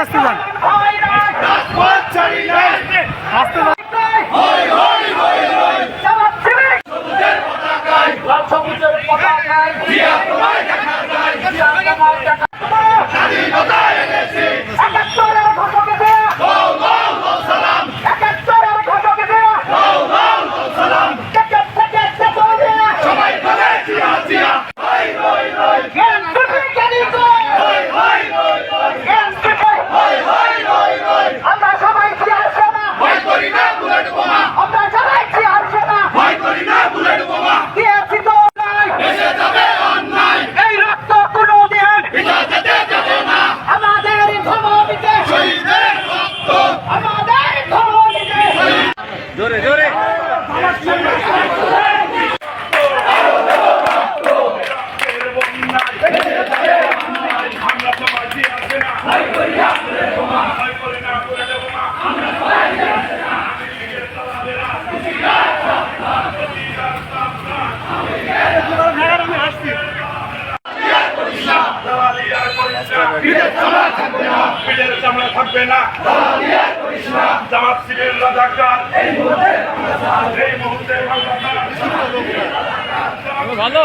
আস্তে আস্তে যান আস্তে যান জোরে জোরে। করিস না। পিঠের চামড়া থাকবে না। জামাত শিবির রাজাকার এই মুহূর্তে ভালো।